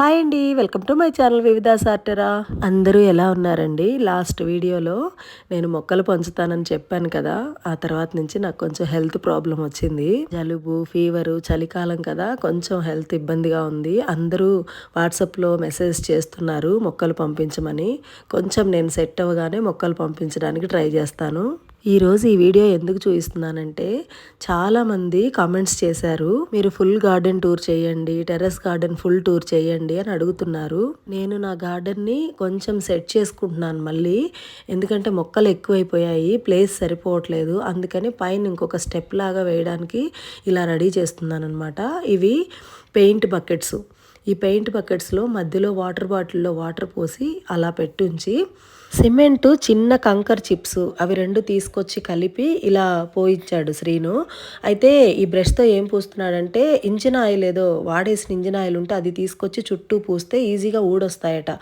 Hi అండి. Welcome to my channel వివిధ సార్టరా. అందరూ ఎలా ఉన్నారండి? లాస్ట్ వీడియోలో నేను మొక్కలు పంచుతానని చెప్పాను కదా. ఆ తర్వాత నుంచి నాకు కొంచెం హెల్త్ ప్రాబ్లం వచ్చింది. జలుబు ఫీవరు చలికాలం కదా. కొంచెం హెల్త్ ఇబ్బందిగా ఉంది. అందరూ వాట్సాప్లో మెసేజ్ చేస్తున్నారు మొక్కలు పంపించమని. కొంచెం నేను సెట్ అవ్వగానే మొక్కలు పంపించడానికి ట్రై చేస్తాను. ఈరోజు ఈ వీడియో ఎందుకు చూపిస్తున్నానంటే చాలామంది కామెంట్స్ చేశారు మీరు ఫుల్ గార్డెన్ టూర్ చేయండి టెర్రస్ గార్డెన్ ఫుల్ టూర్ చేయండి అని అడుగుతున్నారు. నేను నా గార్డెన్ని కొంచెం సెట్ చేసుకుంటున్నాను మళ్ళీ. ఎందుకంటే మొక్కలు ఎక్కువైపోయాయి ప్లేస్ సరిపోవట్లేదు. అందుకని పైన ఇంకొక స్టెప్ లాగా వేయడానికి ఇలా రెడీ చేస్తున్నాను అనమాట ఇవి పెయింట్ బకెట్స్ ఈ పెయింట్ బకెట్స్లో మధ్యలో వాటర్ బాటిల్లో వాటర్ పోసి అలా పెట్టుంచి సిమెంట్ చిన్న కంకర్ చిప్స్ అవి రెండు తీసుకొచ్చి కలిపి ఇలా పోయించాడు శ్రీను. అయితే ఈ బ్రష్తో ఏం పూస్తున్నాడంటే ఇంజిన్ ఆయిల్ ఏదో వాడేసిన ఇంజిన్ ఆయిల్ ఉంటే అది తీసుకొచ్చి చుట్టూ పూస్తే ఈజీగా ఊడొస్తాయట.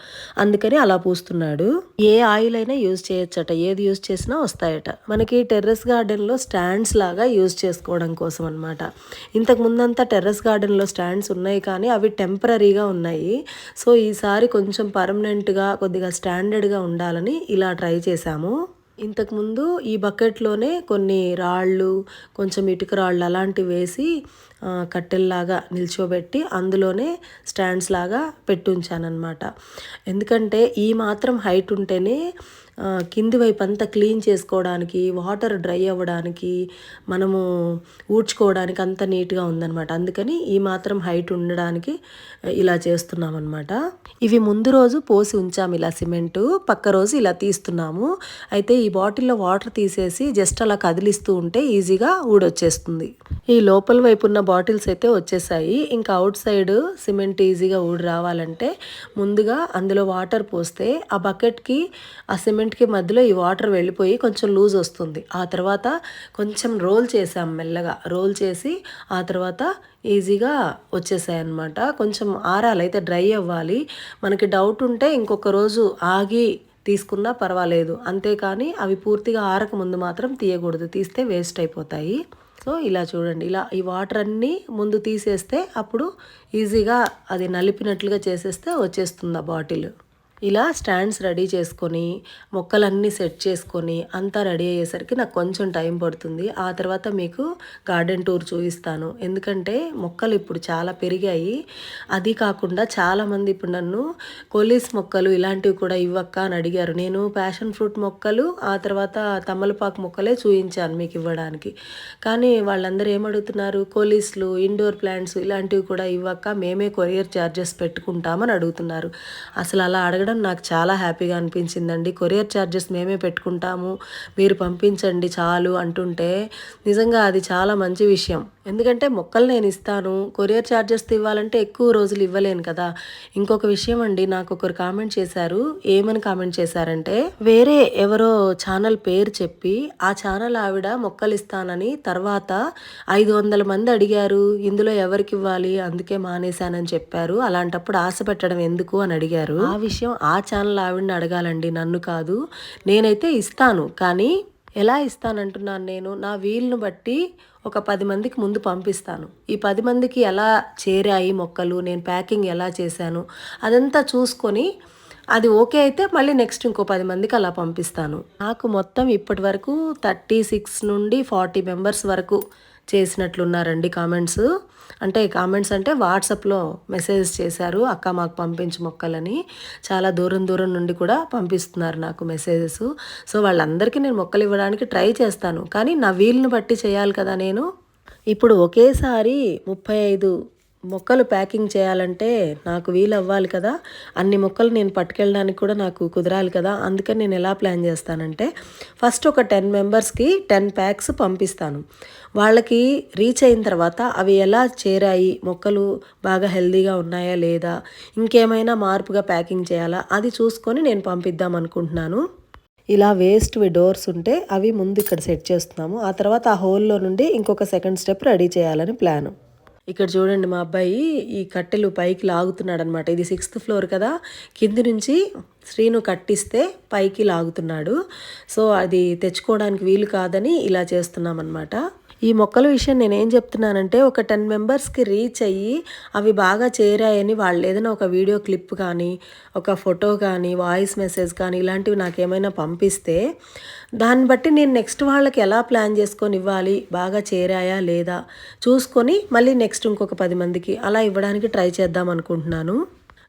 అందుకని అలా పూస్తున్నాడు. ఏ ఆయిల్ అయినా యూజ్ చేయొచ్చట. ఏది యూజ్ చేసినా వస్తాయట. మనకి టెర్రస్ గార్డెన్లో స్టాండ్స్ లాగా యూజ్ చేసుకోవడం కోసం అనమాట ఇంతకు ముందంతా టెర్రస్ గార్డెన్లో స్టాండ్స్ ఉన్నాయి కానీ అవి టెంపరీగా ఉన్నాయి. సో ఈసారి కొంచెం పర్మనెంట్గా కొద్దిగా స్టాండర్డ్గా ఉండాలి చేయాలని ఇలా ట్రై చేశాము. ఇంతకుముందు ఈ బకెట్లోనే కొన్ని రాళ్ళు కొంచెం ఇటుక రాళ్ళు అలాంటివి వేసి కట్టెల్లాగా నిల్చోబెట్టి అందులోనే స్టాండ్స్ లాగా పెట్టుంచానమాట ఎందుకంటే ఈ మాత్రం హైట్ ఉంటేనే కింది వైపు అంతా క్లీన్ చేసుకోవడానికి వాటర్ డ్రై అవ్వడానికి మనము ఊడ్చుకోవడానికి అంత నీట్గా ఉందన్నమాట. అందుకని ఈ మాత్రం హైట్ ఉండడానికి ఇలా చేస్తున్నాం అనమాట ఇవి ముందు రోజు పోసి ఉంచాము ఇలా సిమెంటు పక్క రోజు ఇలా తీస్తున్నాము. అయితే ఈ బాటిల్లో వాటర్ తీసేసి జస్ట్ అలా కదిలిస్తూ ఉంటే ఈజీగా ఊడొచ్చేస్తుంది. ఈ లోపల వైపు ఉన్న బాటిల్స్ అయితే వచ్చేసాయి. ఇంకా అవుట్ సైడ్ సిమెంట్ ఈజీగా ఊడి రావాలంటే ముందుగా అందులో వాటర్ పోస్తే ఆ బకెట్కి ఆ సిమెంట్ రెండింటికి మధ్యలో ఈ వాటర్ వెళ్ళిపోయి కొంచెం లూజ్ వస్తుంది. ఆ తర్వాత కొంచెం రోల్ చేసాం మెల్లగా. రోల్ చేసి ఆ తర్వాత ఈజీగా వచ్చేసాయి అనమాట కొంచెం ఆరాలి అయితే డ్రై అవ్వాలి. మనకి డౌట్ ఉంటే ఇంకొక రోజు ఆగి తీసుకున్నా పర్వాలేదు. అంతేకాని అవి పూర్తిగా ఆరక ముందు మాత్రం తీయకూడదు. తీస్తే వేస్ట్ అయిపోతాయి. సో ఇలా చూడండి. ఇలా ఈ వాటర్ అన్నీ ముందు తీసేస్తే అప్పుడు ఈజీగా అది నలిపినట్లుగా చేసేస్తే వచ్చేస్తుంది ఆ బాటిల్. ఇలా స్టాండ్స్ రెడీ చేసుకొని మొక్కలన్నీ సెట్ చేసుకొని అంతా రెడీ అయ్యేసరికి నాకు కొంచెం టైం పడుతుంది. ఆ తర్వాత మీకు గార్డెన్ టూర్ చూపిస్తాను. ఎందుకంటే మొక్కలు ఇప్పుడు చాలా పెరిగాయి. అది కాకుండా చాలామంది ఇప్పుడు నన్ను కొలీస్ మొక్కలు ఇలాంటివి కూడా ఇవ్వక్క అని అడిగారు. నేను ప్యాషన్ ఫ్రూట్ మొక్కలు ఆ తర్వాత తమలపాకు మొక్కలే చూపించాను మీకు ఇవ్వడానికి. కానీ వాళ్ళందరూ ఏమడుగుతున్నారు? కోలీస్లు ఇండోర్ ప్లాంట్స్ ఇలాంటివి కూడా ఇవ్వక్క మేమే కొరియర్ ఛార్జెస్ పెట్టుకుంటామని అడుగుతున్నారు. అసలు అలా అడగడం అడగడం నాకు చాలా హ్యాపీగా అనిపించిందండి. కొరియర్ ఛార్జెస్ మేమే పెట్టుకుంటాము. మీరు పంపించండి చాలు అంటుంటే నిజంగా అది చాలా మంచి విషయం. ఎందుకంటే మొక్కలు నేను ఇస్తాను కొరియర్ ఛార్జెస్ ఇవ్వాలంటే ఎక్కువ రోజులు ఇవ్వలేను కదా. ఇంకొక విషయం అండి నాకు ఒకరు కామెంట్ చేశారు. ఏమని కామెంట్ చేశారంటే వేరే ఎవరో ఛానల్ పేరు చెప్పి ఆ ఛానల్ ఆవిడ మొక్కలు ఇస్తానని తర్వాత ఐదు వందల మంది అడిగారు. ఇందులో ఎవరికి ఇవ్వాలి? అందుకే మానేశానని చెప్పారు. అలాంటప్పుడు ఆశ పెట్టడం ఎందుకు అని అడిగారు. ఆ విషయం ఆ ఛానల్ ఆవిడని అడగాలండి. నన్ను కాదు. నేనైతే ఇస్తాను. కానీ ఎలా ఇస్తానంటున్నాను నేను? నా వీలును బట్టి ఒక పది మందికి ముందు పంపిస్తాను. ఈ పది మందికి ఎలా చేరాయి మొక్కలు నేను ప్యాకింగ్ ఎలా చేశాను అదంతా చూసుకొని అది ఓకే అయితే మళ్ళీ నెక్స్ట్ ఇంకో పది మందికి అలా పంపిస్తాను. నాకు మొత్తం ఇప్పటి వరకు థర్టీ సిక్స్ నుండి ఫార్టీ మెంబర్స్ వరకు చేసినట్లున్నారండి కామెంట్స్ అంటే కామెంట్స్ అంటే వాట్సాప్లో మెసేజ్ చేశారు అక్క మాకు పంపించు మొక్కలని. చాలా దూరం దూరం నుండి కూడా పంపిస్తున్నారు నాకు మెసేజెస్ సో వాళ్ళందరికీ నేను మొక్కలు ఇవ్వడానికి ట్రై చేస్తాను. కానీ నా వీలుని బట్టి చేయాలి కదా నేను. ఇప్పుడు ఒకేసారి ముప్పై ఐదు మొక్కలు ప్యాకింగ్ చేయాలంటే నాకు వీలు అవ్వాలి కదా. అన్ని మొక్కలు నేను పట్టుకెళ్ళడానికి కూడా నాకు కుదరాలి కదా. అందుకని నేను ఎలా ప్లాన్ చేస్తానంటే ఫస్ట్ ఒక టెన్ మెంబర్స్కి టెన్ ప్యాక్స్ పంపిస్తాను. వాళ్ళకి రీచ్ అయిన తర్వాత అవి ఎలా చేరాయి మొక్కలు బాగా హెల్దీగా ఉన్నాయా లేదా ఇంకేమైనా మార్పుగా ప్యాకింగ్ చేయాలా అది చూసుకొని నేను పంపిద్దాం అనుకుంటున్నాను. ఇలా వేస్ట్ డోర్స్ ఉంటే అవి ముందు ఇక్కడ సెట్ చేస్తున్నాము. ఆ తర్వాత ఆ హోల్లో నుండి ఇంకొక సెకండ్ స్టెప్ రెడీ చేయాలని ప్లాను. ఇక్కడ చూడండి మా అబ్బాయి ఈ కట్టెలు పైకి లాగుతున్నాడు అనమాట ఇది సిక్స్త్ ఫ్లోర్ కదా. కింది నుంచి శ్రీను కట్టిస్తే పైకి లాగుతున్నాడు. సో అది తెచ్చుకోవడానికి వీలు కాదని ఇలా చేస్తున్నామన్నమాట. ఈ మొక్కల విషయం నేనేం చెప్తున్నానంటే ఒక టెన్ మెంబర్స్కి రీచ్ అయ్యి అవి బాగా చేరాయని వాళ్ళు ఏదైనా ఒక వీడియో క్లిప్ కానీ ఒక ఫోటో కానీ వాయిస్ మెసేజ్ కానీ ఇలాంటివి నాకు ఏమైనా పంపిస్తే దాన్ని బట్టి నేను నెక్స్ట్ వాళ్ళకి ఎలా ప్లాన్ చేసుకొని ఇవ్వాలి బాగా చేరాయా లేదా చూసుకొని మళ్ళీ నెక్స్ట్ ఇంకొక పది మందికి అలా ఇవ్వడానికి ట్రై చేద్దాం అనుకుంటున్నాను.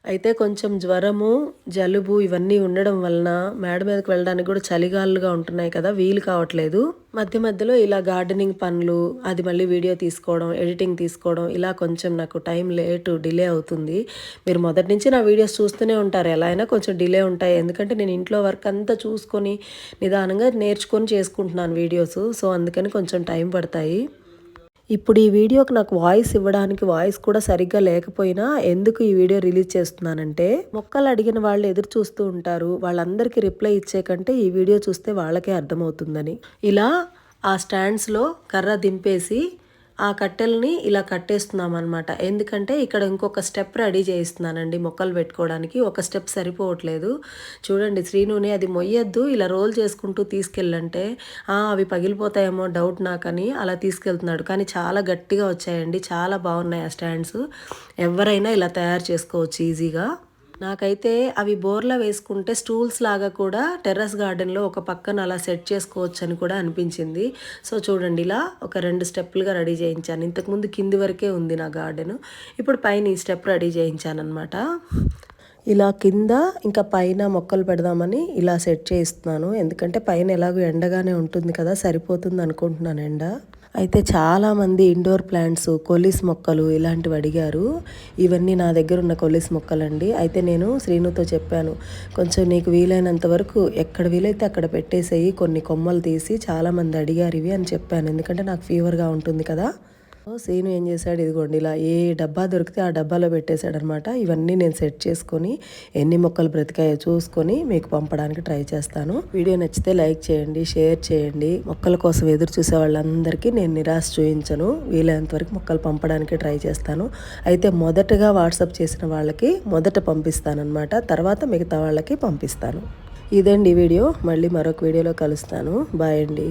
అయితే కొంచెం జ్వరము జలుబు ఇవన్నీ ఉండడం వలన మేడ మీదకి వెళ్ళడానికి కూడా చలిగాలుగా ఉంటున్నాయి కదా వీలు కావట్లేదు. మధ్య మధ్యలో ఇలా గార్డెనింగ్ పనులు అది మళ్ళీ వీడియో తీసుకోవడం ఎడిటింగ్ తీసుకోవడం ఇలా కొంచెం నాకు టైం లేటు డిలే అవుతుంది. మీరు మొదటి నుంచి నా వీడియోస్ చూస్తూనే ఉంటారు ఎలా అయినా కొంచెం డిలే ఉంటాయి. ఎందుకంటే నేను ఇంట్లో వర్క్ అంతా చూసుకొని నిదానంగా నేర్చుకొని చేసుకుంటున్నాను వీడియోస్ సో అందుకని కొంచెం టైం పడతాయి. ఇప్పుడు ఈ వీడియోకి నాకు వాయిస్ ఇవ్వడానికి వాయిస్ కూడా సరిగ్గా లేకపోయినా ఎందుకు ఈ వీడియో రిలీజ్ చేస్తున్నానంటే మొక్కలు అడిగిన వాళ్ళు ఎదురు చూస్తూ ఉంటారు. వాళ్ళందరికీ రిప్లై ఇచ్చే కంటే ఈ వీడియో చూస్తే వాళ్ళకే అర్థమవుతుందని. ఇలా ఆ స్టాండ్స్లో కర్ర దింపేసి ఆ కట్టెల్ని ఇలా కట్టేస్తున్నాం అనమాట ఎందుకంటే ఇక్కడ ఇంకొక స్టెప్ రెడీ చేయిస్తున్నానండి మొక్కలు పెట్టుకోవడానికి. ఒక స్టెప్ సరిపోవట్లేదు. చూడండి శ్రీనుని అది మొయ్యొద్దు ఇలా రోల్ చేసుకుంటూ తీసుకెళ్ళంటే అవి పగిలిపోతాయేమో డౌట్ నాకని అలా తీసుకెళ్తున్నాడు. కానీ చాలా గట్టిగా వచ్చాయండి. చాలా బాగున్నాయి ఆ స్టాండ్స్. ఎవరైనా ఇలా తయారు చేసుకోవచ్చు ఈజీగా. నాకైతే అవి బోర్లా వేసుకుంటే స్టూల్స్ లాగా కూడా టెర్రస్ గార్డెన్లో ఒక పక్కన అలా సెట్ చేసుకోవచ్చు అని కూడా అనిపించింది. సో చూడండి ఇలా ఒక రెండు స్టెప్పులుగా రెడీ చేయించాను. ఇంతకుముందు కింది వరకే ఉంది నా గార్డెను. ఇప్పుడు పైన ఈ స్టెప్ రెడీ చేయించాను అనమాట ఇలా కింద ఇంకా పైన మొక్కలు పెడదామని ఇలా సెట్ చేయిస్తున్నాను. ఎందుకంటే పైన ఎలాగో ఎండగానే ఉంటుంది కదా సరిపోతుంది అనుకుంటున్నాను ఎండ. అయితే చాలామంది ఇండోర్ ప్లాంట్స్ కొలిస్ మొక్కలు ఇలాంటివి అడిగారు. ఇవన్నీ నా దగ్గర ఉన్న కొలిస్ మొక్కలండి. అయితే నేను శ్రీనుతో చెప్పాను కొంచెం నీకు వీలైనంత వరకు ఎక్కడ వీలైతే అక్కడ పెట్టేసేయి కొన్ని కొమ్మలు తీసి చాలామంది అడిగారు ఇవి అని చెప్పాను. ఎందుకంటే నాకు ఫీవర్గా ఉంటుంది కదా. సీను ఏం చేశాడు? ఇదిగోండి ఇలా ఏ డబ్బా దొరికితే ఆ డబ్బాలో పెట్టేశాడు అనమాట ఇవన్నీ నేను సెట్ చేసుకొని ఎన్ని మొక్కలు బ్రతికాయో చూసుకొని మీకు పంపడానికి ట్రై చేస్తాను. వీడియో నచ్చితే లైక్ చేయండి షేర్ చేయండి. మొక్కల కోసం ఎదురు చూసే వాళ్ళందరికీ నేను నిరాశ చూపించను. వీలైనంత వరకు మొక్కలు పంపడానికి ట్రై చేస్తాను. అయితే మొదటగా వాట్సాప్ చేసిన వాళ్ళకి మొదట పంపిస్తానమాట తర్వాత మిగతా వాళ్ళకి పంపిస్తాను. ఇదండి వీడియో. మళ్ళీ మరొక వీడియోలో కలుస్తాను. బాయ్ అండి.